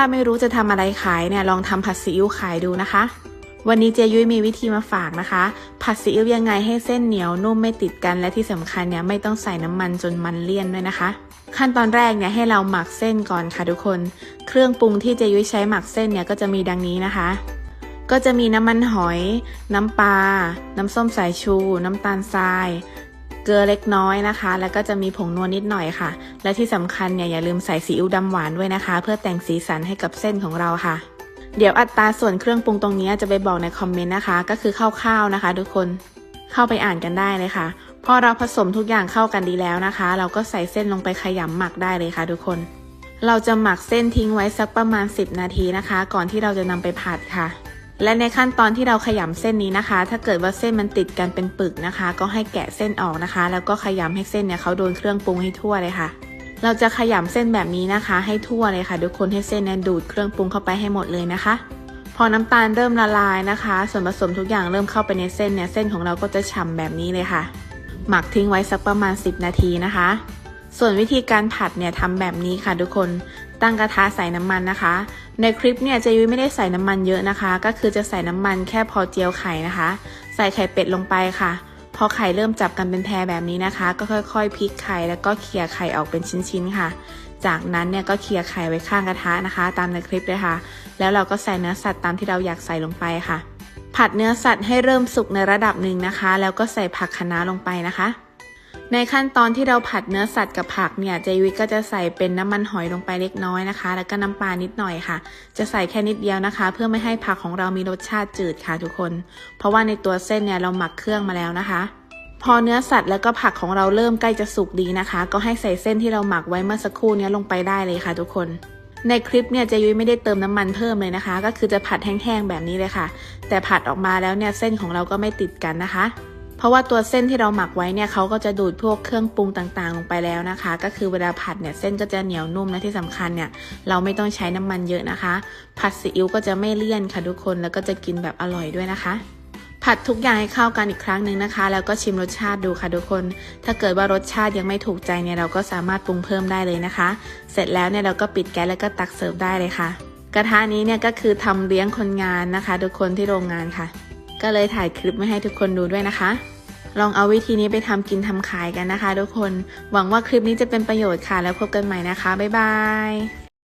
ถ้าไม่รู้จะทำอะไรขายเนี่ยลองทำผัดซีอิ๊วขายดูนะคะ วันนี้เจยุ้ยมีวิธีมาฝากนะคะ ผัดซีอิ๊วยังไงให้เส้นเหนียวนุ่มไม่ติดกันและที่สำคัญเนี่ยไม่ต้องใส่น้ำมันจนมันเลี่ยนด้วยนะคะ ขั้นตอนแรกเนี่ยให้เราหมักเส้นก่อนค่ะทุกคน เครื่องปรุงที่เจยุ้ยใช้หมักเส้นเนี่ยก็จะมีดังนี้นะคะ ก็จะมีน้ำมันหอย น้ำปลา น้ำส้มสายชู น้ำตาลทราย เกลือเล็กน้อยนะคะ แล้วก็จะมีผงนวลนิดหน่อยค่ะ และที่สำคัญเนี่ยอย่าลืมใส่ซีอิ๊วดำหวานด้วยนะคะ เพื่อแต่งสีสันให้กับเส้นของเราค่ะ เดี๋ยวอัตราส่วนเครื่องปรุงตรงนี้จะไปบอกในคอมเมนต์นะคะ ก็คือคร่าวๆนะคะ ทุกคนเข้าไปอ่านกันได้เลยค่ะพอเราผสมทุกอย่างเข้ากันดีแล้วนะคะ เราก็ใส่เส้นลงไปขยำหมักได้เลยค่ะ ทุกคน เราจะหมักเส้นทิ้งไว้สักประมาณ 10 นาทีนะคะ ก่อนที่เราจะนำไปผัดค่ะ และในขั้นตอนที่เราขยำเส้นนี้นะคะ ถ้าเกิดว่าเส้นมันติดกันเป็นปึกนะคะ ก็ให้แกะเส้นออกนะคะ แล้วก็ขยำให้เส้นเนี่ยเขาโดนเครื่องปรุงให้ทั่วเลยค่ะ เราจะขยำเส้นแบบนี้นะคะ ให้ทั่วเลยค่ะทุกคนให้เส้นเนี่ยดูดเครื่องปรุงเข้าไปให้หมดเลยนะคะ พอน้ำตาลเริ่มละลายนะคะ ส่วนผสมทุกอย่างเริ่มเข้าไปในเส้นเนี่ยเส้นของเราก็จะฉ่ำแบบนี้เลยค่ะ หมักทิ้งไว้สักประมาณ 10 นาทีนะคะส่วนวิธีการผัดเนี่ยทำแบบนี้ค่ะทุกคน ตั้งกระทะใส่น้ำมันนะคะ ในคลิปเนี่ยเจยุ้ยไม่ได้ใส่น้ำมันเยอะนะคะ ก็คือจะใส่น้ำมันแค่พอเจียวไข่นะคะ ใส่ไข่เป็ดลงไปค่ะ พอไข่เริ่มจับกันเป็นแพรแบบนี้นะคะ ก็ค่อยๆพลิกไข่แล้วก็เขี่ยไข่ออกเป็นชิ้นๆค่ะ จากนั้นเนี่ยก็เขี่ยไข่ไว้ข้างกระทะนะคะ ตามในคลิปเลยค่ะ แล้วเราก็ใส่เนื้อสัตว์ตามที่เราอยากใส่ลงไปค่ะ ผัดเนื้อสัตว์ให้เริ่มสุกในระดับหนึ่งนะคะ แล้วก็ใส่ผักคะน้าลงไปนะคะ ในขั้นตอนที่เราผัดเนื้อสัตว์กับผักเนี่ยเจวิก็จะใส่เป็นน้ำมันหอยลงไปเล็กน้อยนะคะ แล้วก็น้ำปลานิดหน่อยค่ะ จะใส่แค่นิดเดียวนะคะ เพื่อไม่ให้ผักของเรามีรสชาติจืดค่ะทุกคน เพราะว่าในตัวเส้นเนี่ยเราหมักเครื่องมาแล้วนะคะ พอเนื้อสัตว์แล้วก็ผักของเราเริ่มใกล้จะสุกดีนะคะ ก็ให้ใส่เส้นที่เราหมักไว้เมื่อสักครู่นี้ลงไปได้เลยค่ะ ทุกคนในคลิปเนี่ยเจยุ้ยไม่ได้เติมน้ำมันเพิ่มเลยนะคะ ก็คือจะผัดแห้งๆแบบนี้เลยค่ะ แต่ผัดออกมาแล้วเนี่ยเส้นของเราก็ไม่ติดกันนะคะ เพราะว่าตัวเส้นที่เราหมักไว้เนี่ยเขาก็จะดูดพวกเครื่องปรุงต่างๆ ลงไปแล้วนะคะ ก็คือเวลาผัดเนี่ยเส้นก็จะเหนียวนุ่มและที่สำคัญเนี่ยเราไม่ต้องใช้น้ำมันเยอะนะคะ ผัดซีอิ๊วก็จะไม่เลี่ยนค่ะทุกคนแล้วก็จะกินแบบอร่อยด้วยนะคะผัดทุกอย่างให้เข้ากันอีกครั้งหนึ่งนะคะ แล้วก็ชิมรสชาติดูค่ะทุกคน ถ้าเกิดว่ารสชาติยังไม่ถูกใจเนี่ยเราก็สามารถปรุงเพิ่มได้เลยนะคะ เสร็จแล้วเนี่ยเราก็ปิดแก๊สแล้วก็ตักเสิร์ฟได้เลยค่ะ กระทะนี้เนี่ยก็คือทำเลี้ยงคนงานนะคะ ทุกคนที่โรงงานค่ะ ก็เลยถ่ายคลิปมาให้ทุกคนดูด้วยนะคะ ลองเอาวิธีนี้ไปทำกินทำขายกันนะคะ ทุกคน หวังว่าคลิปนี้จะเป็นประโยชน์ค่ะ แล้วพบกันใหม่นะคะ บ๊ายบาย